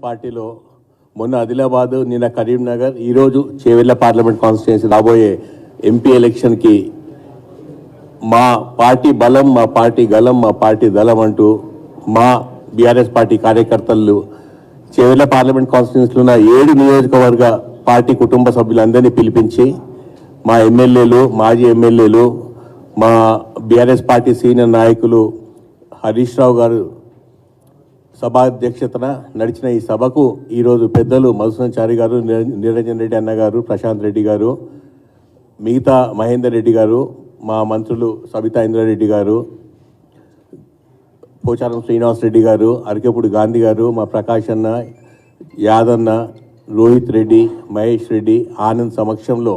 పార్టీలో మొన్న ఆదిలాబాద్ నిన్న కరీంనగర్ ఈరోజు చేవెళ్ళ పార్లమెంట్ కాన్స్టిట్యున్సీ రాబోయే ఎంపీ ఎలక్షన్కి మా పార్టీ బలం మా పార్టీ గలం మా పార్టీ దళం అంటూ మా బీఆర్ఎస్ పార్టీ కార్యకర్తలు చేవెళ్ళ పార్లమెంట్ కాన్స్టిట్యున్సీలో ఉన్న ఏడు నియోజకవర్గ పార్టీ కుటుంబ సభ్యులందరినీ పిలిపించి మా ఎమ్మెల్యేలు మాజీ ఎమ్మెల్యేలు మా బీఆర్ఎస్ పార్టీ సీనియర్ నాయకులు హరీష్ రావు గారు సభాధ్యక్షతన నడిచిన ఈ సభకు ఈరోజు పెద్దలు మధుసంచారి గారు నిరంజన్ రెడ్డి అన్న గారు ప్రశాంత్ రెడ్డి గారు మిగతా మహేందర్ రెడ్డి గారు మా మంత్రులు సబితా ఇంద్రారెడ్డి గారు పోచారం శ్రీనివాస్ రెడ్డి గారు అరకేపూడి గాంధీ గారు మా ప్రకాష్ అన్న యాదన్న రోహిత్ రెడ్డి మహేష్ రెడ్డి ఆనంద్ సమక్షంలో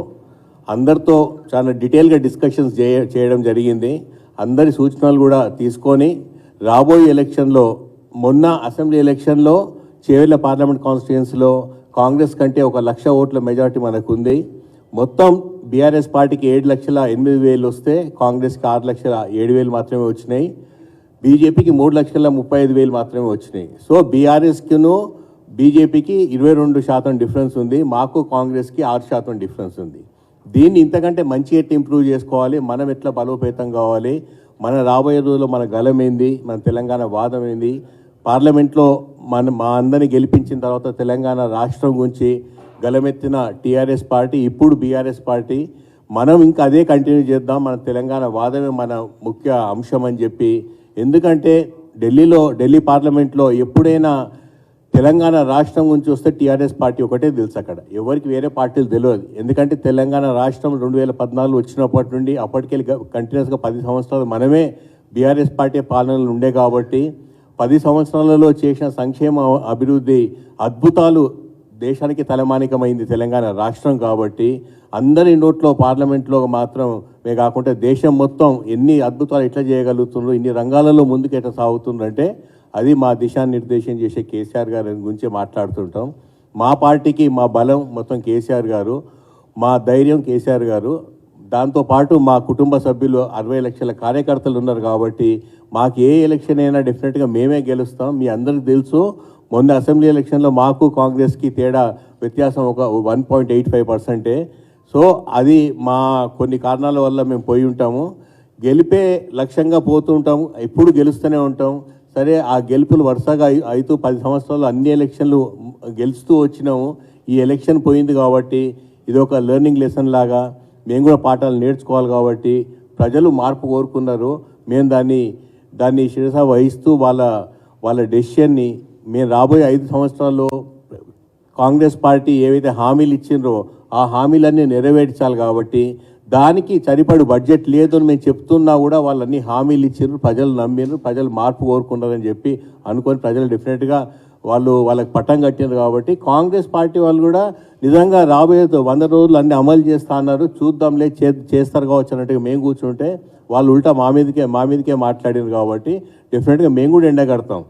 అందరితో చాలా డీటెయిల్గా డిస్కషన్స్ చేయడం జరిగింది. అందరి సూచనలు కూడా తీసుకొని రాబోయే ఎలక్షన్లో మొన్న అసెంబ్లీ ఎలక్షన్లో చేవెళ్ళ పార్లమెంట్ కాన్స్టిట్యున్సీలో కాంగ్రెస్ కంటే ఒక లక్ష ఓట్ల మెజారిటీ మనకుంది. మొత్తం బీఆర్ఎస్ పార్టీకి ఏడు లక్షల ఎనిమిది వేలు వస్తే కాంగ్రెస్కి ఆరు లక్షల ఏడు వేలు మాత్రమే వచ్చినాయి. బీజేపీకి మూడు లక్షల ముప్పై ఐదు వేలు మాత్రమే వచ్చినాయి. సో బీఆర్ఎస్కిను బీజేపీకి ఇరవై రెండు శాతం డిఫరెన్స్ ఉంది. మాకు కాంగ్రెస్కి ఆరు శాతం డిఫరెన్స్ ఉంది. దీన్ని ఇంతకంటే మంచి ఎట్లా ఇంప్రూవ్ చేసుకోవాలి? మనం ఎట్లా బలోపేతం కావాలి? మన రాబోయే రోజుల్లో మన గలం ఏంది? మన తెలంగాణ వాదం ఏంది? పార్లమెంట్లో మన మా అందరిని గెలిపించిన తర్వాత తెలంగాణ రాష్ట్రం గురించి గలమెత్తిన టీఆర్ఎస్ పార్టీ ఇప్పుడు బీఆర్ఎస్ పార్టీ. మనం ఇంకా అదే కంటిన్యూ చేద్దాం. మన తెలంగాణ వాదమే మన ముఖ్య అంశం అని చెప్పి. ఎందుకంటే ఢిల్లీలో ఢిల్లీ పార్లమెంట్లో ఎప్పుడైనా తెలంగాణ రాష్ట్రం గురించి వస్తే టీఆర్ఎస్ పార్టీ ఒకటే తెలుసు అక్కడ. ఎవరికి వేరే పార్టీలు తెలియదు. ఎందుకంటే తెలంగాణ రాష్ట్రం రెండు వేల పద్నాలుగు వచ్చినప్పటి నుండి అప్పటికెళ్ళి కంటిన్యూస్గా పది సంవత్సరాలు మనమే బీఆర్ఎస్ పార్టీ పాలనలు ఉండే కాబట్టి పది సంవత్సరాలలో చేసిన సంక్షేమ అభివృద్ధి అద్భుతాలు దేశానికి తలమానికమైంది తెలంగాణ రాష్ట్రం కాబట్టి అందరి నోట్లో పార్లమెంట్లో మాత్రం మే కాకుండా దేశం మొత్తం ఎన్ని అద్భుతాలు ఎట్లా చేయగలుగుతుండ్రో ఇన్ని రంగాలలో ముందుకు ఎట్లా సాగుతుందంటే అది మా దిశానిర్దేశం చేసే కేసీఆర్ గారి గురించి మాట్లాడుతుంటాం. మా పార్టీకి మా బలం మొత్తం కేసీఆర్ గారు మా ధైర్యం కేసీఆర్ గారు దాంతోపాటు మా కుటుంబ సభ్యులు అరవై లక్షల కార్యకర్తలు ఉన్నారు కాబట్టి మాకు ఏ ఎలక్షన్ అయినా డెఫినెట్గా మేమే గెలుస్తాం. మీ అందరికీ తెలుసు. మొన్న అసెంబ్లీ ఎలక్షన్లో మాకు కాంగ్రెస్కి తేడా వ్యత్యాసం ఒక వన్ పాయింట్ ఎయిట్ ఫైవ్ పర్సెంటే సో అది మా కొన్ని కారణాల వల్ల మేము పోయి ఉంటాము. గెలిపే లక్ష్యంగా పోతూ ఉంటాము ఎప్పుడు గెలుస్తూనే ఉంటాం. సరే ఆ గెలుపులు వరుసగా ఐదు పది సంవత్సరాలు అన్ని ఎలక్షన్లు గెలుస్తూ వచ్చినాము. ఈ ఎలక్షన్ పోయింది కాబట్టి ఇది ఒక లెర్నింగ్ లెసన్ లాగా మేము కూడా పాఠాలు నేర్చుకోవాలి కాబట్టి ప్రజలు మార్పు కోరుకున్నారు. మేము దాన్ని దాన్ని శిరస వహిస్తూ వాళ్ళ వాళ్ళ డెసిషన్ని మేము రాబోయే ఐదు సంవత్సరాల్లో కాంగ్రెస్ పార్టీ ఏవైతే హామీలు ఇచ్చిండ్రో ఆ హామీలన్నీ నెరవేర్చాలి కాబట్టి దానికి సరిపడు బడ్జెట్ లేదు అని మేము చెప్తున్నా కూడా వాళ్ళన్ని హామీలు ఇచ్చిండ్రు. ప్రజలు నమ్మిండ్రు. ప్రజలు మార్పు కోరుకున్నారని చెప్పి అనుకొని ప్రజలు డెఫినెట్గా వాళ్ళు వాళ్ళకి పట్టం కట్టినారు కాబట్టి కాంగ్రెస్ పార్టీ వాళ్ళు కూడా నిజంగా రాబోయే వంద రోజులు అన్ని అమలు చేస్తా అన్నారు. చూద్దాంలే చే చేస్తారు కావచ్చు అన్నట్టుగా మేము కూర్చుంటే వాళ్ళు ఉల్టా మా మీదకే మా మీదకే మాట్లాడారు కాబట్టి డెఫినెట్గా మేము కూడా ఎండగడతాం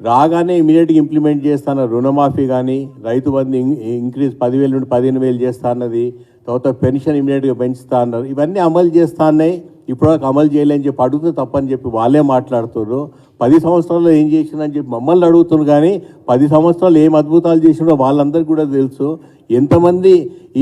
రాగానే ఇమీడియట్గా ఇంప్లిమెంట్ చేస్తాన రుణమాఫీ కానీ రైతు బంధు ఇంక్రీజ్ పదివేల నుండి పదిహేను వేలు చేస్తా అన్నది తర్వాత పెన్షన్ ఇమీడియట్గా పెంచుతా అన్నారు. ఇవన్నీ అమలు చేస్తా ఉన్నాయి ఇప్పటివరకు అమలు చేయలేని చెప్పి అడిగితే తప్పని చెప్పి వాళ్ళే మాట్లాడుతున్నారు. పది సంవత్సరాల్లో ఏం చేసిందని చెప్పి మమ్మల్ని అడుగుతున్నారు కానీ పది సంవత్సరాలు ఏం అద్భుతాలు చేసినో వాళ్ళందరికీ కూడా తెలుసు. ఎంతమంది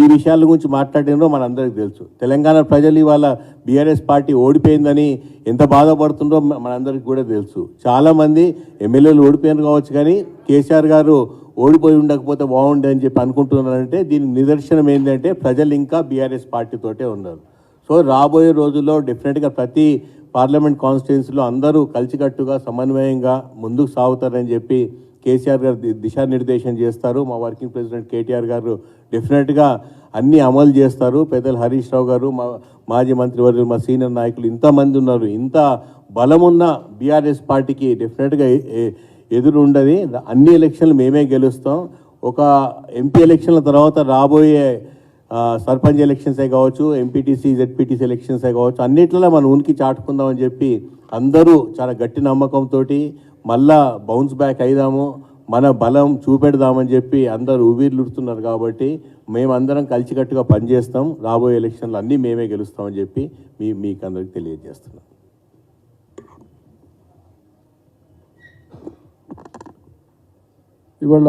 ఈ విషయాల గురించి మాట్లాడినో మనందరికీ తెలుసు. తెలంగాణ ప్రజలు ఇవాళ బీఆర్ఎస్ పార్టీ ఓడిపోయిందని ఎంత బాధపడుతుందో మనందరికీ కూడా తెలుసు. చాలామంది ఎమ్మెల్యేలు ఓడిపోయారు కావచ్చు కానీ కేసీఆర్ గారు ఓడిపోయి ఉండకపోతే బాగుండే అని చెప్పి అనుకుంటున్నారంటే దీనికి నిదర్శనం ఏంటంటే ప్రజలు ఇంకా బీఆర్ఎస్ పార్టీతోటే ఉన్నారు. సో రాబోయే రోజుల్లో డెఫినెట్గా ప్రతి పార్లమెంట్ కాన్స్టిట్యున్సీలో అందరూ కలిసికట్టుగా సమన్వయంగా ముందుకు సాగుతారని చెప్పి కేసీఆర్ గారు దిశానిర్దేశం చేస్తారు. మా వర్కింగ్ ప్రెసిడెంట్ కేటీఆర్ గారు డెఫినెట్గా అన్నీ అమలు చేస్తారు. పెద్దలు హరీష్ రావు గారు మా మాజీ మంత్రివర్యులు మా సీనియర్ నాయకులు ఇంతమంది ఉన్నారు. ఇంత బలమున్న బీఆర్ఎస్ పార్టీకి డెఫినెట్గా ఎదురు ఉండదు అన్ని ఎలక్షన్లు మేమే గెలుస్తాం. ఒక ఎంపీ ఎలక్షన్ల తర్వాత రాబోయే సర్పంచ్ ఎలక్షన్సే కావచ్చు ఎంపీటీసీ జెడ్పీటీసీ ఎలక్షన్సే కావచ్చు అన్నిట్లలో మనం ఉనికి చాటుకుందామని చెప్పి అందరూ చాలా గట్టి నమ్మకంతో మళ్ళా బౌన్స్ బ్యాక్ అయిదాము మన బలం చూపెడదామని చెప్పి అందరూ ఊవిర్లుడుతున్నారు కాబట్టి మేమందరం కలిసికట్టుగా పనిచేస్తాం. రాబోయే ఎలక్షన్లు అన్నీ మేమే గెలుస్తామని చెప్పి మీ మీకు అందరికి తెలియజేస్తున్నాం. ఇవాళ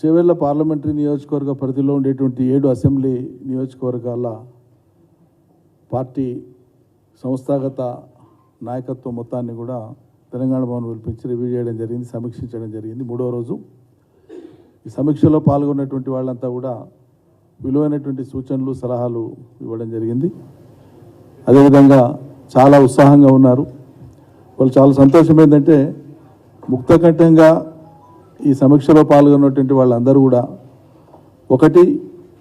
చేవెళ్ళ పార్లమెంటరీ నియోజకవర్గ పరిధిలో ఉండేటువంటి ఏడు అసెంబ్లీ నియోజకవర్గాల పార్టీ సంస్థాగత నాయకత్వం మొత్తాన్ని కూడా తెలంగాణ భవన్ పిలిపించి రివ్యూ చేయడం జరిగింది సమీక్షించడం జరిగింది. మూడో రోజు ఈ సమీక్షలో పాల్గొన్నటువంటి వాళ్ళంతా కూడా విలువైనటువంటి సూచనలు సలహాలు ఇవ్వడం జరిగింది. అదేవిధంగా చాలా ఉత్సాహంగా ఉన్నారు. వాళ్ళు చాలా సంతోషం ఏంటంటే ముక్తకంఠంగా ఈ సమీక్షలో పాల్గొన్నటువంటి వాళ్ళందరూ కూడా ఒకటి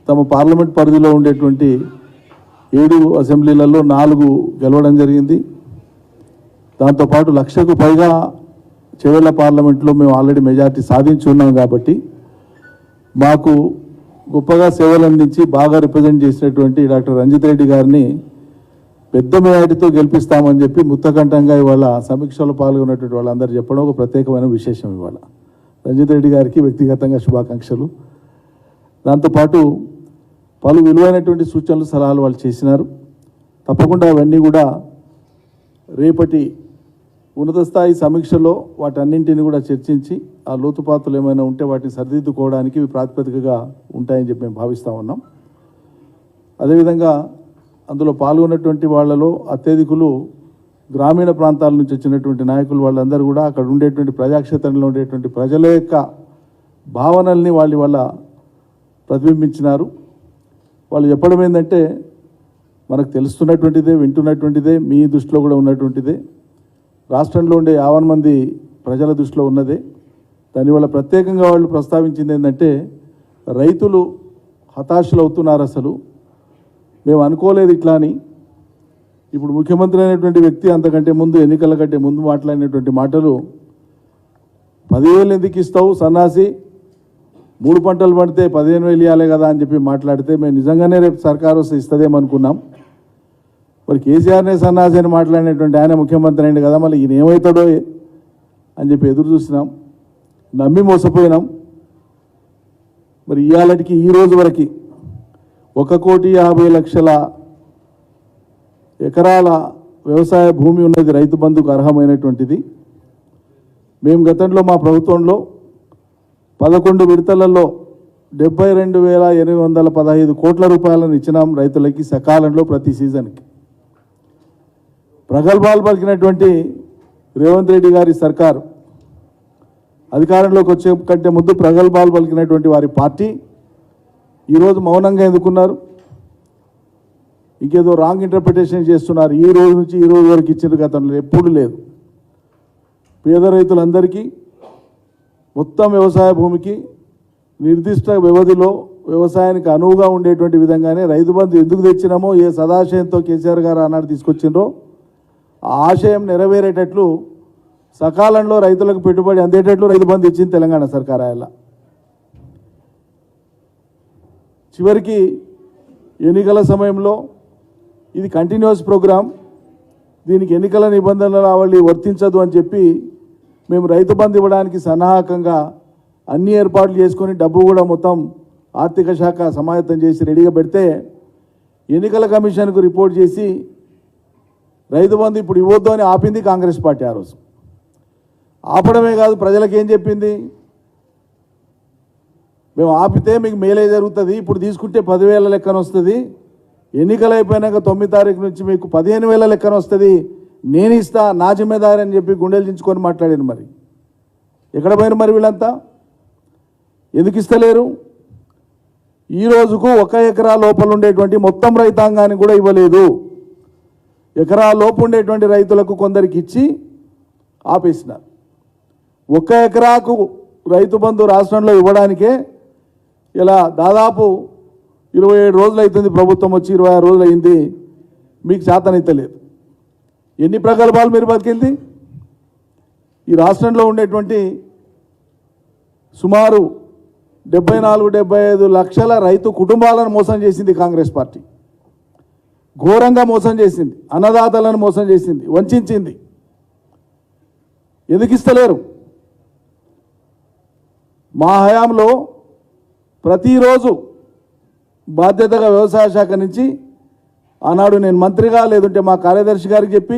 తమ పార్లమెంట్ పరిధిలో ఉండేటువంటి ఏడు అసెంబ్లీలలో నాలుగు గెలవడం జరిగింది. దాంతోపాటు లక్షకు పైగా చివరి పార్లమెంట్లో మేము ఆల్రెడీ మెజార్టీ సాధించి ఉన్నాం కాబట్టి మాకు గొప్పగా సేవలు అందించి బాగా రిప్రజెంట్ చేసినటువంటి డాక్టర్ రంజిత్ రెడ్డి గారిని పెద్ద మేయాటితో గెలిపిస్తామని చెప్పి ముత్తకంఠంగా ఇవాళ సమీక్షలో పాల్గొన్నటువంటి వాళ్ళందరూ చెప్పడం ఒక ప్రత్యేకమైన విశేషం ఇవాళ. రంజిత్ రెడ్డి గారికి వ్యక్తిగతంగా శుభాకాంక్షలు. దాంతోపాటు పలు విలువైనటువంటి సూచనలు సలహాలు వాళ్ళు చేసినారు. తప్పకుండా అవన్నీ కూడా రేపటి ఉన్నత స్థాయి సమీక్షలో వాటన్నింటిని కూడా చర్చించి ఆ లోతుపాతులు ఏమైనా ఉంటే వాటిని సరిదిద్దుకోవడానికి ఇవి ప్రాతిపదికగా ఉంటాయని చెప్పి మేము భావిస్తూ ఉన్నాం. అదేవిధంగా అందులో పాల్గొన్నటువంటి వాళ్ళలో అత్యధికులు గ్రామీణ ప్రాంతాల నుంచి వచ్చినటువంటి నాయకులు వాళ్ళందరూ కూడా అక్కడ ఉండేటువంటి ప్రజాక్షేత్రంలో ఉండేటువంటి ప్రజల యొక్క భావనల్ని వాళ్ళు వాళ్ళ ప్రతిబింబించినారు. వాళ్ళు చెప్పడం ఏంటంటే మనకు తెలుస్తున్నటువంటిదే వింటున్నటువంటిదే మీ దృష్టిలో కూడా ఉన్నటువంటిదే. రాష్ట్రంలో ఉండే యావన్ మంది ప్రజల దృష్టిలో ఉన్నదే. దానివల్ల ప్రత్యేకంగా వాళ్ళు ప్రస్తావించింది ఏంటంటే రైతులు హతాశలు అవుతున్నారు అసలు. మేము అనుకోలేదు ఇట్లా అని. ఇప్పుడు ముఖ్యమంత్రి అయినటువంటి వ్యక్తి అంతకంటే ముందు ఎన్నికల కంటే ముందు మాట్లాడినటువంటి మాటలు పదివేలు ఎందుకు ఇస్తావు సన్నాసి? మూడు పంటలు పడితే పదిహేను వేలు ఇవ్వాలి కదా అని చెప్పి మాట్లాడితే మేము నిజంగానే రేపు సర్కారు వస్తే ఇస్తుందేమనుకున్నాం మరి కేసీఆర్నే సన్నాసి అని మాట్లాడినటువంటి ఆయన ముఖ్యమంత్రి అయింది కదా మళ్ళీ ఈయన ఏమవుతాడో అని చెప్పి ఎదురు చూసినాం. నమ్మి మోసపోయినాం. మరి ఇవాళకి ఈ రోజు వరకు ఒక కోటి యాభై లక్షల ఎకరాల వ్యవసాయ భూమి ఉన్నది రైతు బంధుకు అర్హమైనటువంటిది. మేము గతంలో మా ప్రభుత్వంలో పదకొండు విడతలలో డెబ్బై రెండు వేల ఎనిమిది వందల పదహైదు కోట్ల రూపాయలను ఇచ్చినాం రైతులకి సకాలంలో ప్రతి సీజన్కి. ప్రగల్భాలు పలికినటువంటి రేవంత్ రెడ్డి గారి సర్కారు అధికారంలోకి వచ్చే కంటే ముందు ప్రగల్భాలు పలికినటువంటి వారి పార్టీ ఈరోజు మౌనంగా ఎందుకున్నారు? ఇంకేదో రాంగ్ ఇంటర్ప్రిటేషన్ చేస్తున్నారు. ఈ రోజు నుంచి ఈ రోజు వరకు ఇచ్చిన గతంలో ఎప్పుడు లేదు. పేద రైతులందరికీ మొత్తం వ్యవసాయ భూమికి నిర్దిష్ట వ్యవధిలో వ్యవసాయానికి అనువుగా ఉండేటువంటి విధంగానే రైతు బంధు ఎందుకు తెచ్చినామో ఏ సదాశయంతో కేసీఆర్ గారు ఆనాడు తీసుకొచ్చిండ్రో ఆ ఆశయం నెరవేరేటట్లు సకాలంలో రైతులకు పెట్టుబడి అందేటట్లు రైతు బంధు ఇచ్చింది తెలంగాణ సర్కార్ ఆయన చివరికి ఎన్నికల సమయంలో ఇది కంటిన్యూస్ ప్రోగ్రాం దీనికి ఎన్నికల నిబంధనల రావాలి వర్తించదు అని చెప్పి మేము రైతు బంధు ఇవ్వడానికి సన్నాహకంగా అన్ని ఏర్పాట్లు చేసుకొని డబ్బు కూడా మొత్తం ఆర్థిక శాఖ సమాయత్తం చేసి రెడీగా పెడితే ఎన్నికల కమిషన్కు రిపోర్ట్ చేసి రైతు బంధు ఇప్పుడు ఇవ్వద్దు అని ఆపింది కాంగ్రెస్ పార్టీ ఆ రోజు. ఆపడమే కాదు ప్రజలకు ఏం చెప్పింది? మేము ఆపితే మీకు మేలే జరుగుతుంది ఇప్పుడు తీసుకుంటే పదివేల లెక్కన వస్తుంది. ఎన్నికలు అయిపోయినాక తొమ్మిది తారీఖు నుంచి మీకు పదిహేను వేల లెక్కన వస్తుంది. నేను ఇస్తా నా జిమ్మేదారి అని చెప్పి గుండెలు దించుకొని మాట్లాడాను మరి. ఎక్కడ పోయిన మరి వీళ్ళంతా? ఎందుకు ఇస్తలేరు? ఈ రోజుకు ఒక ఎకరా లోపల ఉండేటువంటి మొత్తం రైతాంగాన్ని కూడా ఇవ్వలేదు. ఎకరా లోపు ఉండేటువంటి రైతులకు కొందరికి ఇచ్చి ఆపేసినారు. ఒక్క ఎకరాకు రైతు బంధు రాష్ట్రంలో ఇవ్వడానికే ఇలా దాదాపు ఇరవై ఏడు రోజులు అవుతుంది ప్రభుత్వం వచ్చి ఇరవై ఆరు రోజులు అయింది. మీకు చేతనైతలేదు ఎన్ని ప్రకల్పాలు మీరు బతికింది? ఈ రాష్ట్రంలో ఉండేటువంటి సుమారు డెబ్బై నాలుగు డెబ్బై ఐదు లక్షల రైతు కుటుంబాలను మోసం చేసింది కాంగ్రెస్ పార్టీ. ఘోరంగా మోసం చేసింది. అన్నదాతలను మోసం చేసింది. వంచింది ఎందుకు ఇస్తలేరు మా హయాంలో ప్రతిరోజు బాధ్యతగా వ్యవసాయ శాఖ నుంచి ఆనాడు నేను మంత్రిగా లేదంటే మా కార్యదర్శి గారికి చెప్పి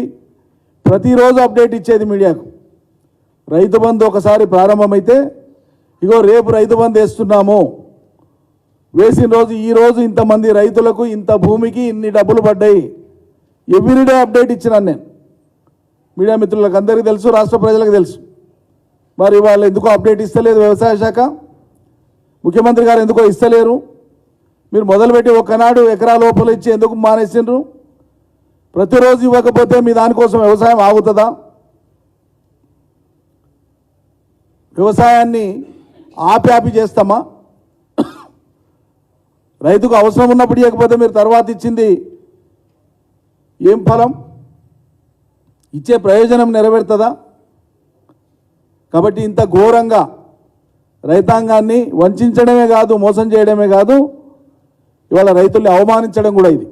ప్రతిరోజు అప్డేట్ ఇచ్చేది మీడియాకు. రైతు బంధు ఒకసారి ప్రారంభమైతే ఇగో రేపు రైతు బంధు వేస్తున్నాము. వేసిన రోజు ఈరోజు ఇంతమంది రైతులకు ఇంత భూమికి ఇన్ని డబ్బులు పడ్డాయి. ఎవ్రీడే అప్డేట్ ఇచ్చినాను నేను. మీడియా మిత్రులకు అందరికీ తెలుసు రాష్ట్ర ప్రజలకు తెలుసు. మరి వాళ్ళు ఎందుకో అప్డేట్ ఇస్తలేదు వ్యవసాయ శాఖ? ముఖ్యమంత్రి గారు ఎందుకో ఇస్తలేరు? మీరు మొదలుపెట్టి ఒకనాడు ఎకరా లోపల ఇచ్చి ఎందుకు మానేసిండ్రు? ప్రతిరోజు ఇవ్వకపోతే మీ దానికోసం వ్యవసాయం ఆగుతుందా? వ్యవసాయాన్ని ఆపి ఆపి చేస్తామా? రైతుకు అవసరం ఉన్నప్పుడు ఇవ్వకపోతే మీరు తర్వాత ఇచ్చింది ఏం ఫలం? ఇచ్చే ప్రయోజనం నెరవేరుతుందా? కాబట్టి ఇంత ఘోరంగా రైతాంగాన్ని వంచడమే కాదు మోసం చేయడమే కాదు ఇవాళ రైతుల్ని అవమానించడం కూడా ఇది.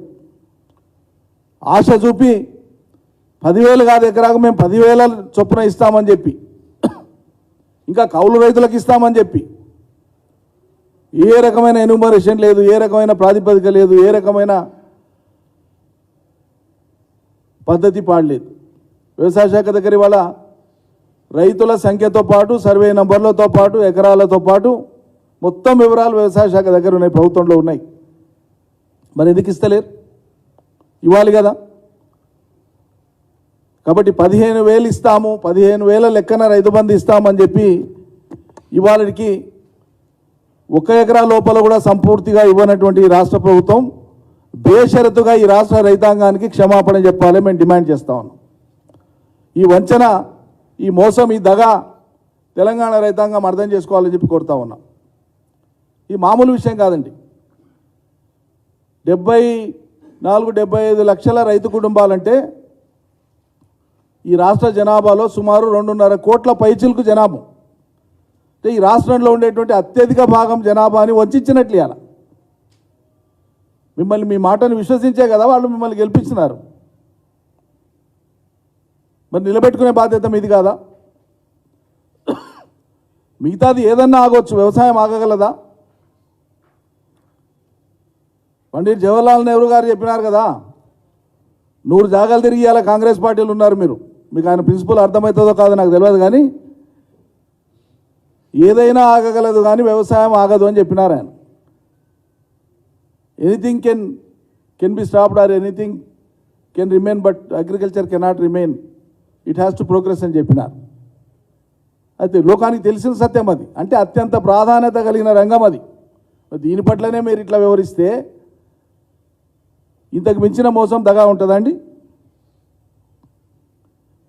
ఆశ చూపి పదివేలు కాదు ఎకరాకు మేము పదివేల చొప్పున ఇస్తామని చెప్పి. ఇంకా కౌలు రైతులకు ఇస్తామని చెప్పి. ఏ రకమైన ఎన్యూమరేషన్ లేదు ఏ రకమైన ప్రాతిపదిక లేదు ఏ రకమైన పద్ధతి పాడలేదు వ్యవసాయ శాఖ దగ్గర ఇవాళ రైతుల సంఖ్యతో పాటు సర్వే నంబర్లతో పాటు ఎకరాలతో పాటు మొత్తం వివరాలు వ్యవసాయ శాఖ దగ్గర ఉన్నాయి ప్రభుత్వంలో ఉన్నాయి. మరి ఎందుకు ఇస్తలేరు? ఇవ్వాలి కదా. కాబట్టి పదిహేను వేలు ఇస్తాము పదిహేను వేల లెక్కన రైతు బంధు ఇస్తామని చెప్పి ఇవాళకి ఒక ఎకరా లోపల కూడా సంపూర్తిగా ఇవ్వనటువంటి రాష్ట్ర ప్రభుత్వం బేషరతుగా ఈ రాష్ట్ర రైతాంగానికి క్షమాపణ చెప్పాలి మేము డిమాండ్ చేస్తా ఉన్నాం. ఈ వంచన ఈ మోసం ఈ దగ తెలంగాణ రైతాంగం అర్థం చేసుకోవాలని చెప్పి కోరుతా ఉన్నాం. ఈ మామూలు విషయం కాదండి. డెబ్బై నాలుగు డెబ్బై ఐదు లక్షల రైతు కుటుంబాలంటే ఈ రాష్ట్ర జనాభాలో సుమారు రెండున్నర కోట్ల పైచిలకు జనాభా. అంటే ఈ రాష్ట్రంలో ఉండేటువంటి అత్యధిక భాగం జనాభాని వంచినట్లు ఇవాళ మిమ్మల్ని మీ మాటను విశ్వసించే కదా వాళ్ళు మిమ్మల్ని గెలిపించినారు. మరి నిలబెట్టుకునే బాధ్యత మీది కాదా? మిగతాది ఏదన్నా ఆగొచ్చు వ్యవసాయం ఆగగలదా? పండిట్ జవహర్లాల్ నెహ్రూ గారు చెప్పినారు కదా నూరు జాగాలు తిరిగి ఇలా కాంగ్రెస్ పార్టీలు ఉన్నారు మీరు. మీకు ఆయన ప్రిన్సిపల్ అర్థమవుతుందో కాదో నాకు తెలియదు కానీ ఏదైనా ఆగగలదు కానీ వ్యవసాయం ఆగదు అని చెప్పినారు ఆయన. Anything can can be stopped or anything can remain but agriculture cannot remain it has to progress అని చెప్పినారు. అయితే లోకానికి తెలిసిన సత్యం అది. అంటే అత్యంత ప్రాధాన్యత కలిగిన రంగం అది. దీని పట్లనే మీరు ఇట్లా వివరిస్తే ఇంతకు మించిన మోసం దగా ఉంటుందండి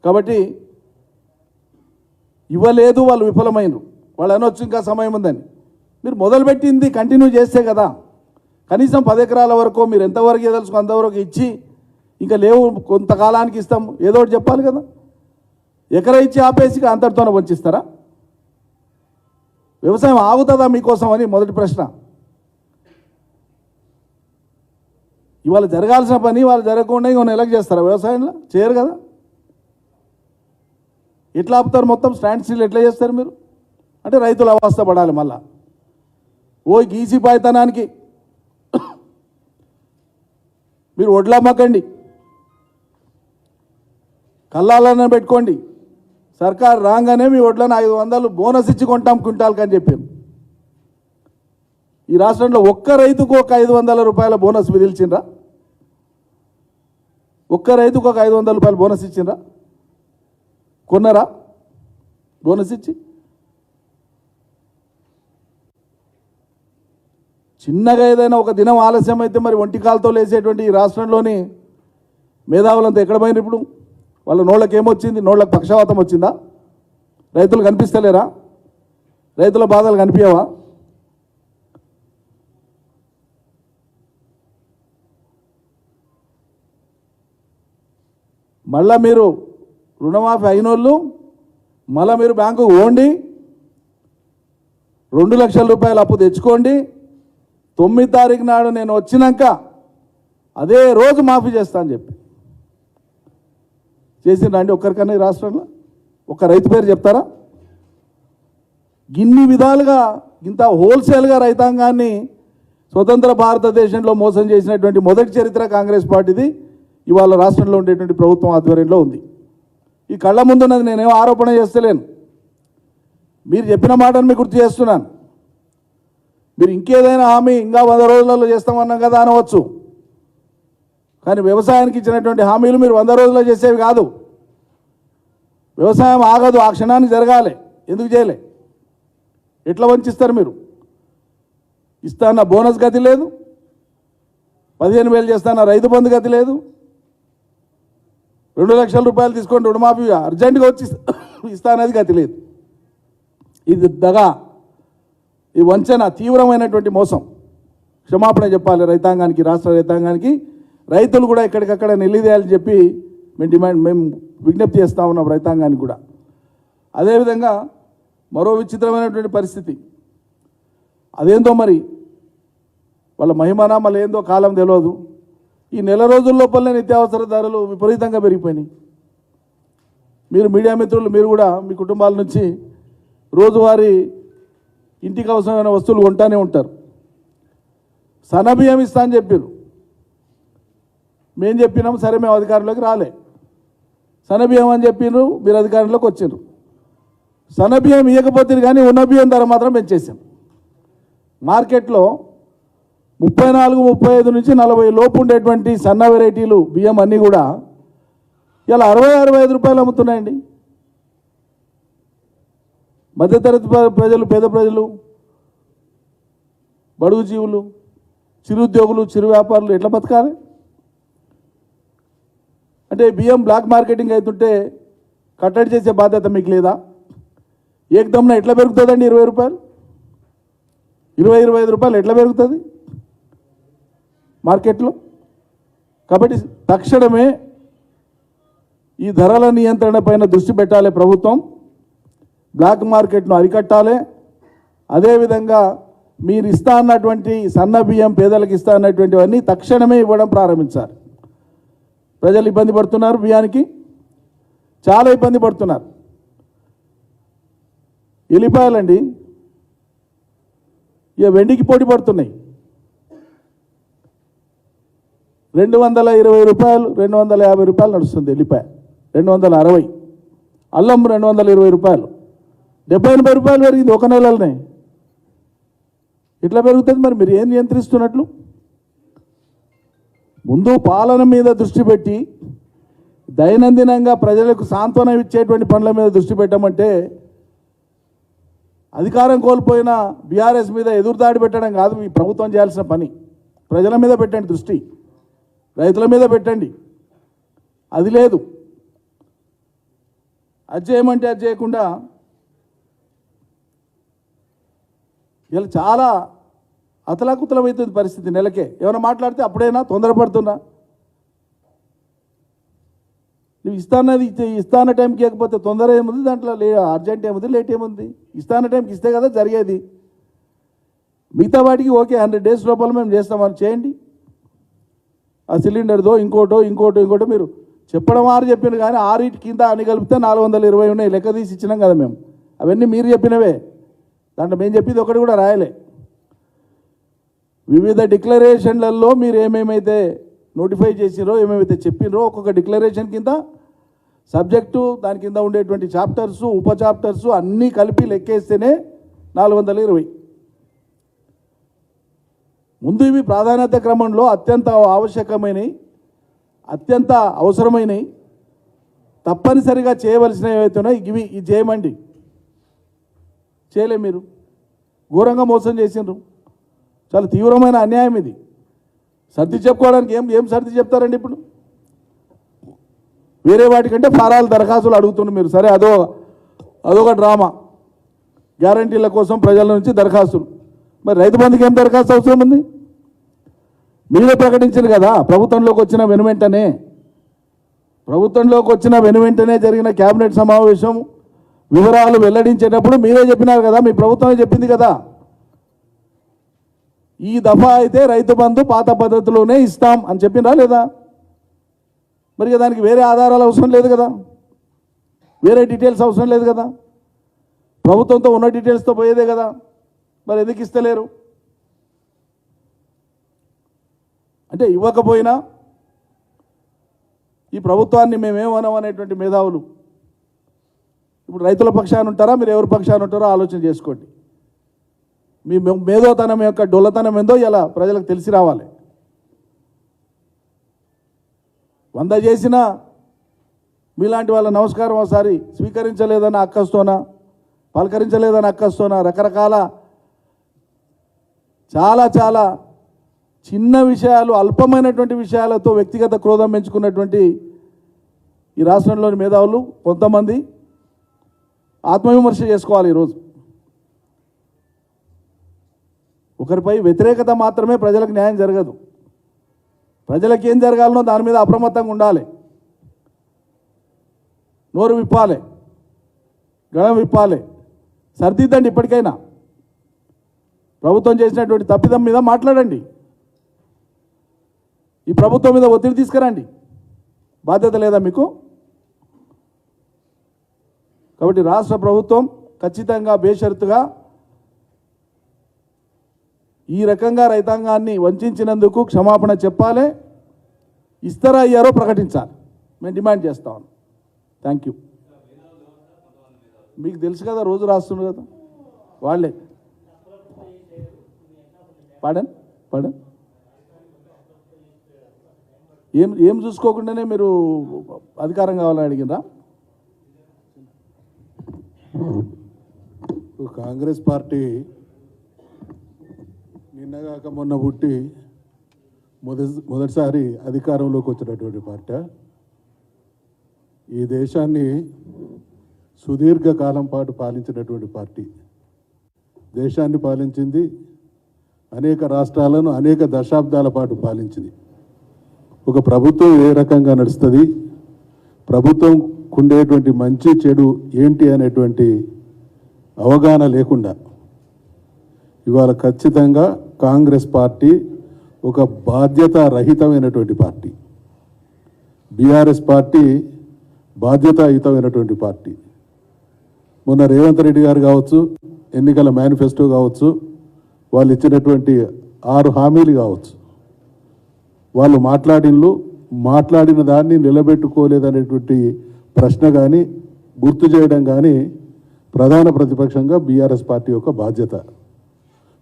కాబట్టి ఇవ్వలేదు వాళ్ళు విఫలమైనరు వాళ్ళు అనొచ్చు ఇంకా సమయం ఉందని. మీరు మొదలుపెట్టింది కంటిన్యూ చేస్తే కదా. కనీసం పది ఎకరాల వరకు మీరు ఎంతవరకు తెలుసుకో అంతవరకు ఇచ్చి ఇంకా లేవు కొంతకాలానికి ఇస్తాం. ఏదో ఒకటి చెప్పాలి కదా. ఎకరా ఇచ్చి ఆపేసి అంతటితోనే వంచిస్తారా? వ్యవసాయం ఆగుతుందా మీకోసం అని మొదటి ప్రశ్న. ఇవాళ జరగాల్సిన పని వాళ్ళు జరగకుండా ఇంకో నెలకు చేస్తారా వ్యవసాయంలో? చేయరు కదా? ఎట్లా ఆపుతారు మొత్తం? స్టాండ్ స్టిల్ ఎట్లా చేస్తారు మీరు? అంటే రైతులు అవస్థ పడాలి మళ్ళా. ఓ గీసి పాయితనానికి. మీరు వడ్లు అమ్మకండి. పెట్టుకోండి. సర్కారు రాగానే మీ వడ్లను ఐదు వందలు బోనస్ ఇచ్చి కొంటాం క్వింటాల్కి అని చెప్పారు. ఈ రాష్ట్రంలో ఒక్క రైతుకు ఒక ఐదు వందల రూపాయల బోనస్ విధిల్చిండ్రా? ఒక్క రైతుకు ఒక ఐదు వందల రూపాయల బోనస్ ఇచ్చిండ్రా? కొన్నారా? బోనస్ ఇచ్చి? చిన్నగా ఏదైనా ఒక దినం ఆలస్యం అయితే మరి ఒంటికాలతో లేసేటువంటి ఈ రాష్ట్రంలోని మేధావులంతా ఎక్కడ పోయిన ఇప్పుడు? వాళ్ళ నోళ్ళకి ఏమొచ్చింది? నోళ్ళకి పక్షవాతం వచ్చిందా? రైతులు కనిపిస్తలేరా? రైతుల బాధలు కనిపించవా మళ్ళా మీరు రుణమాఫీ అయినోళ్ళు మళ్ళా మీరు బ్యాంకుకు ఓండి రెండు లక్షల రూపాయల అప్పు తెచ్చుకోండి. తొమ్మిది తారీఖు నాడు నేను వచ్చినాక అదే రోజు మాఫీ చేస్తా అని చెప్పి. చేసిండ్రా అండి ఒక్కరికన్నా ఈ రాష్ట్రంలో? ఒక రైతు పేరు చెప్తారా? ఇన్ని విధాలుగా ఇంత హోల్సేల్గా రైతాంగాన్ని స్వతంత్ర భారతదేశంలో మోసం చేసినటువంటి మొదటి చరిత్ర కాంగ్రెస్ పార్టీది. ఇవాళ రాష్ట్రంలో ఉండేటువంటి ప్రభుత్వం ఆధ్వర్యంలో ఉంది. ఈ కళ్ళ ముందున్నది నేనేం ఆరోపణ చేస్తలేను. మీరు చెప్పిన మాటను మీకు గుర్తు చేస్తున్నాను. మీరు ఇంకేదైనా హామీ ఇంకా వంద రోజులలో చేస్తామన్నాం కదా అనవచ్చు. కానీ వ్యవసాయానికి ఇచ్చినటువంటి హామీలు మీరు వంద రోజుల్లో చేసేవి కాదు. వ్యవసాయం ఆగదు ఆ క్షణానికి జరగాలి. ఎందుకు చేయలే? ఎట్లా వంచిస్తారు మీరు? ఇస్తాన్న బోనస్ గతి లేదు. పదిహేను వేలు చేస్తాన్న రైతు బంధు గతి లేదు. రెండు లక్షల రూపాయలు తీసుకొని రుణమాఫీ అర్జెంటుగా వచ్చి ఇస్తానది గతి లేదు. ఇది దగా ఈ వంచన తీవ్రమైనటువంటి మోసం. క్షమాపణ చెప్పాలి రైతాంగానికి రాష్ట్ర రైతాంగానికి. రైతులు కూడా ఎక్కడికక్కడ నిలిదేయాలని చెప్పి మేము డిమాండ్ మేము విజ్ఞప్తి చేస్తూ ఉన్నాం రైతాంగానికి కూడా. అదేవిధంగా మరో విచిత్రమైనటువంటి పరిస్థితి. అదేందో మరి? వాళ్ళ మహిమనా మళ్ళీ ఏందో కాలం తెలియదు ఈ నెల రోజుల లోపలనే నిత్యావసర ధరలు విపరీతంగా పెరిగిపోయినాయి. మీరు మీడియా మిత్రులు మీరు కూడా మీ కుటుంబాల నుంచి రోజువారీ ఇంటికి అవసరమైన వస్తువులు కొంటానే ఉంటారు. సనబియ్యం ఇస్తా అని చెప్పారు మేము చెప్పినాం సరే మేము అధికారంలోకి రాలే. సనబియ్యం అని చెప్పిండ్రు మీరు అధికారంలోకి వచ్చారు సనబియ్యం ఇవ్వకపోతే కానీ ఉన్న బియ్యం ధర మాత్రం పెంచేసాం మార్కెట్లో ముప్పై నాలుగు ముప్పై ఐదు నుంచి నలభై లోపు ఉండేటువంటి సన్న వెరైటీలు బియ్యం అన్నీ కూడా ఇలా అరవై అరవై ఐదు రూపాయలు అమ్ముతున్నాయండి. మధ్యతరగతి ప్ర- ప్రజలు పేద ప్రజలు బడుగు జీవులు చిరుద్యోగులు చిరు వ్యాపారులు ఎట్లా బతకాలి? అంటే బియ్యం బ్లాక్ మార్కెటింగ్ అవుతుంటే కట్టడి చేసే బాధ్యత మీకు లేదా? ఏకదమ్న ఎట్లా పెరుగుతుందండి ఇరవై రూపాయలు? ఇరవై ఇరవై ఐదు రూపాయలు ఎట్లా పెరుగుతుంది? మార్కెట్లో. కాబట్టి తక్షణమే ఈ ధరల నియంత్రణ పైన దృష్టి పెట్టాలి ప్రభుత్వం. బ్లాక్ మార్కెట్ను అరికట్టాలి. అదేవిధంగా మీరు ఇస్తా అన్నటువంటి సన్న బియ్యం పేదలకు ఇస్తా అన్నటువంటివన్నీ తక్షణమే ఇవ్వడం ప్రారంభించాలి. ప్రజలు ఇబ్బంది పడుతున్నారు బియ్యానికి. చాలా ఇబ్బంది పడుతున్నారు. ఎల్లిపాయలండి ఇక వెండికి పోటీ పడుతున్నాయి. రెండు వందల ఇరవై రూపాయలు రెండు వందల యాభై రూపాయలు నడుస్తుంది ఎల్లిపాయ. రెండు వందల అరవై. అల్లం రెండు వందల ఇరవై రూపాయలు. డెబ్బై ఎనభై రూపాయలు పెరిగింది ఒక నెలలోనే. ఇట్లా పెరుగుతుంది మరి? మీరు ఏం నియంత్రిస్తున్నట్లు? ముందు పాలన మీద దృష్టి పెట్టి దైనందినంగా ప్రజలకు సాంత్వనం ఇచ్చేటువంటి పనుల మీద దృష్టి పెట్టమంటే అధికారం కోల్పోయిన బీఆర్ఎస్ మీద ఎదురుదాడి పెట్టడం కాదు మీ ప్రభుత్వం చేయాల్సిన పని. ప్రజల మీద పెట్టండి దృష్టి. రైతుల మీద పెట్టండి. అది లేదు. అది చేయమంటే అది చేయకుండా ఇలా చాలా అతలాకుతలమవుతుంది పరిస్థితి నెలకే. ఏమైనా మాట్లాడితే అప్పుడైనా తొందరపడుతున్నా. నువ్వు ఇస్తానది ఇస్తాన టైంకి ఇవ్వకపోతే తొందర ఏముంది? దాంట్లో లే అర్జెంట్ ఏముంది? లేట్ ఏముంది? ఇస్తాన టైంకి ఇస్తే కదా జరిగేది. మిగతా వాటికి ఓకే హండ్రెడ్ డేస్ లోపల మేము చేస్తామని చేయండి. ఆ సిలిండర్దో ఇంకోటో ఇంకోటో ఇంకోటో మీరు చెప్పడం ఆరు చెప్పిన కానీ ఆరింటి కింద అని కలిపితే నాలుగు వందల ఇరవై ఉన్నాయి. లెక్క తీసి ఇచ్చినాం కదా మేము. అవన్నీ మీరు చెప్పినవే. దాంట్లో మేము చెప్పింది ఒకటి కూడా రాయలే. వివిధ డిక్లరేషన్లలో మీరు ఏమేమైతే నోటిఫై చేసిరో ఏమేమైతే చెప్పినరో ఒక్కొక్క డిక్లరేషన్ కింద సబ్జెక్టు దాని కింద ఉండేటువంటి చాప్టర్స్ ఉప చాప్టర్స్ అన్నీ కలిపి లెక్కేస్తేనే నాలుగు వందల ఇరవై. ముందు ఇవి ప్రాధాన్యత క్రమంలో అత్యంత ఆవశ్యకమైనవి అత్యంత అవసరమైనవి. తప్పనిసరిగా చేయవలసినవి ఏవైతున్నాయో ఇవి ఇది చేయమండి. చేయలే మీరు. ఘోరంగా మోసం చేసిండ్రు. చాలా తీవ్రమైన అన్యాయం ఇది. సర్ది చెప్పుకోవడానికి ఏం ఏం సర్ది చెప్తారండి ఇప్పుడు? వేరే వాటికంటే ఫారాలు దరఖాస్తులు అడుగుతున్నారు మీరు. సరే అదో అదొక డ్రామా. గ్యారంటీల కోసం ప్రజల నుంచి దరఖాస్తులు. మరి రైతు బంధుకి ఏం దరఖాస్తు అవసరం ఉంది? మీరే ప్రకటించారు కదా ప్రభుత్వంలోకి వచ్చిన వెను వెంటనే ప్రభుత్వంలోకి వచ్చిన వెను వెంటనే జరిగిన కేబినెట్ సమావేశం వివరాలు వెల్లడించేటప్పుడు మీరే చెప్పినారు కదా మీ ప్రభుత్వమే చెప్పింది కదా. ఈ దఫా అయితే రైతు బంధు పాత పద్ధతిలోనే ఇస్తాం అని చెప్పినా లేదా? మరి దానికి వేరే ఆధారాలు అవసరం లేదు కదా. వేరే డీటెయిల్స్ అవసరం లేదు కదా. ప్రభుత్వంతో ఉన్న డీటెయిల్స్తో పోయేదే కదా. మరి ఎందుకు ఇస్తలేరు? అంటే ఇవ్వకపోయినా ఈ ప్రభుత్వాన్ని మేమేమనం అనేటువంటి మేధావులు. ఇప్పుడు రైతుల పక్షాన ఉంటారా? మీరు ఎవరి పక్షాన ఉంటారో ఆలోచన చేసుకోండి. మీ మేధోతనం యొక్క డొల్లతనం ఏందో ఇలా ప్రజలకు తెలిసి రావాలి. వంద చేసినా మీలాంటి వాళ్ళ నమస్కారం ఒకసారి స్వీకరించలేదన్న అక్కస్తోనా? పలకరించలేదన్న అక్కస్తోనా? రకరకాల చాలా చాలా చిన్న విషయాలు అల్పమైనటువంటి విషయాలతో వ్యక్తిగత క్రోధం పెంచుకున్నటువంటి ఈ రాష్ట్రంలోని మేధావులు కొంతమంది ఆత్మవిమర్శ చేసుకోవాలి ఈరోజు. ఒకరిపై వ్యతిరేకత మాత్రమే ప్రజలకు న్యాయం జరగదు. ప్రజలకు ఏం జరగాలనో దాని మీద అప్రమత్తంగా ఉండాలి. నోరు విప్పాలి. గళం విప్పాలి. సర్దిద్దండి ఇప్పటికైనా. ప్రభుత్వం చేసినటువంటి తప్పిదం మీద మాట్లాడండి. ఈ ప్రభుత్వం మీద ఒత్తిడి తీసుకురండి. బాధ్యత లేదా మీకు? కాబట్టి రాష్ట్ర ప్రభుత్వం ఖచ్చితంగా బేషరతుగా ఈ రకంగా రైతాంగాన్ని వంచినందుకు క్షమాపణ చెప్పాలి. ఇస్తారా అయ్యారో ప్రకటించాలి. మేము డిమాండ్ చేస్తాం థ్యాంక్ యూ మీకు తెలుసు కదా రోజు రాస్తున్నారు కదా? వాళ్ళే. పాడన్ పాడన్ ఏం ఏం చూసుకోకుండానే మీరు అధికారం కావాలని అడిగినరా కాంగ్రెస్ పార్టీ నిన్నగాక మొన్న పుట్టి మొదటి మొదటిసారి అధికారంలోకి వచ్చినటువంటి పార్టీ. ఈ దేశాన్ని సుదీర్ఘ కాలం పాటు పాలించినటువంటి పార్టీ. దేశాన్ని పాలించింది అనేక రాష్ట్రాలను అనేక దశాబ్దాల పాటు పాలించింది. ఒక ప్రభుత్వం ఏ రకంగా నడుస్తుంది? ప్రభుత్వం ఉండేటువంటి మంచి చెడు ఏంటి అనేటువంటి అవగాహన లేకుండా. ఇవాళ ఖచ్చితంగా కాంగ్రెస్ పార్టీ ఒక బాధ్యత రహితమైనటువంటి పార్టీ. బీఆర్ఎస్ పార్టీ బాధ్యతాయుతమైనటువంటి పార్టీ. మొన్న రేవంత్ రెడ్డి గారు కావచ్చు ఎన్నికల మేనిఫెస్టో కావచ్చు వాళ్ళు ఇచ్చినటువంటి ఆరు హామీలు కావచ్చు. వాళ్ళు మాట్లాడినలు మాట్లాడిన దాన్ని నిలబెట్టుకోలేదనేటువంటి ప్రశ్న కానీ గుర్తు చేయడం కానీ ప్రధాన ప్రతిపక్షంగా బీఆర్ఎస్ పార్టీ యొక్క బాధ్యత.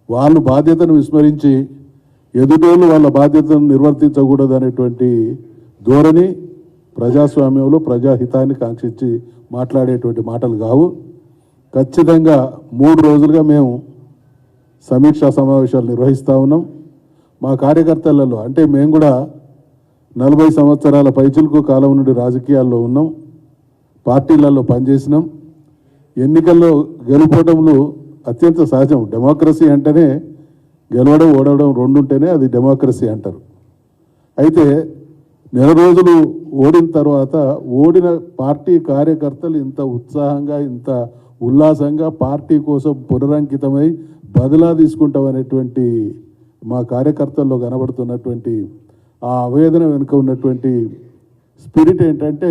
వాళ్ళు బాధ్యతను విస్మరించి ఎదుటోళ్ళు వాళ్ళ బాధ్యతను నిర్వర్తించకూడదు అనేటువంటి ధోరణి ప్రజాస్వామ్యంలో ప్రజాహితాన్ని కాంక్షించి మాట్లాడేటువంటి మాటలు కావు. ఖచ్చితంగా మూడు రోజులుగా మేము సమీక్షా సమావేశాలు నిర్వహిస్తూ ఉన్నాం. మా కార్యకర్తలలో అంటే మేము కూడా నలభై సంవత్సరాల పైచులకు కాలం నుండి రాజకీయాల్లో ఉన్నాం. పార్టీలలో పనిచేసినాం. ఎన్నికల్లో గెలుపోవడంలో అత్యంత సహజం. డెమోక్రసీ అంటేనే గెలవడం ఓడవడం రెండుంటేనే అది డెమోక్రసీ అంటారు. అయితే నెల రోజులు ఓడిన తర్వాత ఓడిన పార్టీ కార్యకర్తలు ఇంత ఉత్సాహంగా ఇంత ఉల్లాసంగా పార్టీ కోసం పునరంకితమై బదిలా తీసుకుంటామనేటువంటి మా కార్యకర్తల్లో కనబడుతున్నటువంటి ఆ ఆవేదన వెనుక ఉన్నటువంటి స్పిరిట్ ఏంటంటే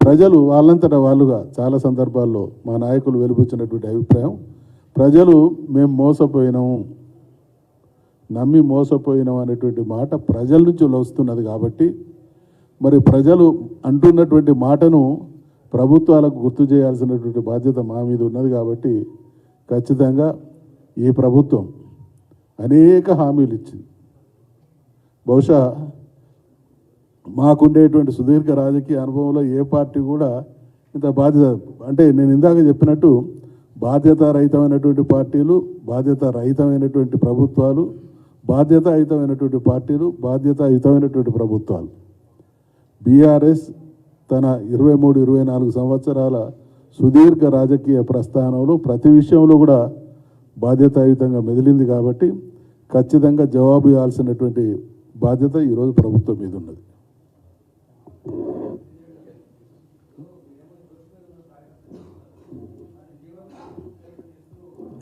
ప్రజలు వాళ్ళంతటా వాళ్ళుగా చాలా సందర్భాల్లో మా నాయకులు వెలుబుచ్చినటువంటి అభిప్రాయం. ప్రజలు మేము మోసపోయినాము నమ్మి మోసపోయినాం అనేటువంటి మాట ప్రజల నుంచి వస్తున్నది కాబట్టి మరి ప్రజలు అంటున్నటువంటి మాటను ప్రభుత్వాలకు గుర్తు చేయాల్సినటువంటి బాధ్యత మా మీద ఉన్నది కాబట్టి ఖచ్చితంగా ఈ ప్రభుత్వం అనేక హామీలు ఇచ్చింది. బహుశా మాకుండేటువంటి సుదీర్ఘ రాజకీయ అనుభవంలో ఏ పార్టీ కూడా ఇంత బాధ్యత అంటే నేను ఇందాక చెప్పినట్టు బాధ్యత రహితమైనటువంటి పార్టీలు బాధ్యత రహితమైనటువంటి ప్రభుత్వాలు బాధ్యతాయుతమైనటువంటి పార్టీలు బాధ్యతాయుతమైనటువంటి ప్రభుత్వాలు. బీఆర్ఎస్ తన ఇరవై మూడు ఇరవై నాలుగు సంవత్సరాల సుదీర్ఘ రాజకీయ ప్రస్థానంలో ప్రతి విషయంలో కూడా బాధ్యతాయుతంగా మెదిలింది కాబట్టి ఖచ్చితంగా జవాబు ఇవ్వాల్సినటువంటి బాధ్యత ఈరోజు ప్రభుత్వం మీద ఉన్నది.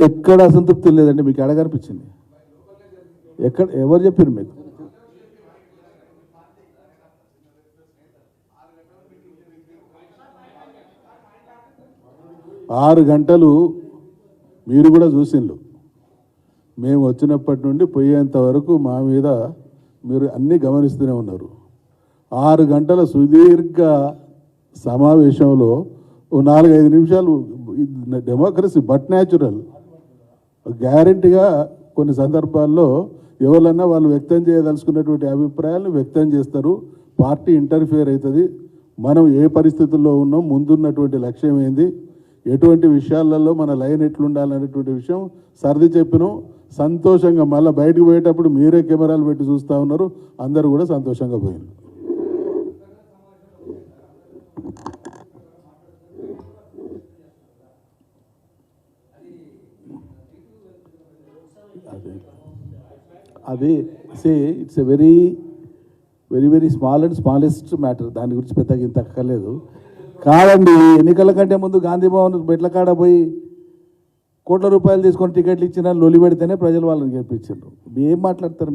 ఎక్కడ అసంతృప్తి లేదండి మీకు ఎడగనిపించింది ఎక్కడ ఎవరు చెప్పారు మీకు? ఆరు గంటలు మీరు కూడా చూసిండ్రు. మేము వచ్చినప్పటి నుండి పోయేంత వరకు మా మీద మీరు అన్నీ గమనిస్తూనే ఉన్నారు. ఆరు గంటల సుదీర్ఘ సమావేశంలో ఓ నాలుగైదు నిమిషాలు డెమోక్రసీ బట్ న్యాచురల్ గ్యారంటీగా కొన్ని సందర్భాల్లో ఎవరన్నా వాళ్ళు వ్యక్తం చేయదలుచుకున్నటువంటి అభిప్రాయాలను వ్యక్తం చేస్తారు. పార్టీ ఇంటర్ఫియర్ అవుతుంది. మనం ఏ పరిస్థితుల్లో ఉన్నాం ముందున్నటువంటి లక్ష్యం ఏంది? ఎటువంటి విషయాలలో మన లైన్ ఎట్లుండాలనేటువంటి విషయం సర్ది చెప్పినాం. సంతోషంగా మళ్ళీ బయటకు పోయేటప్పుడు మీరే కెమెరాలు పెట్టి చూస్తూ ఉన్నారు. అందరూ కూడా సంతోషంగా పోయినారు అది say it's a very very very small and smallest matter. దాని గురించి పెద్దగా ఇంత అక్కర్లేదు. కాదండి ఎన్నికల కంటే ముందు గాంధీ భవన్ బెట్ల కాడ పోయి కోట్ల రూపాయలు తీసుకొని టికెట్లు ఇచ్చిన లొలి పెడితేనే ప్రజలు వాళ్ళని గెలిపించారు ఏం మాట్లాడతారు?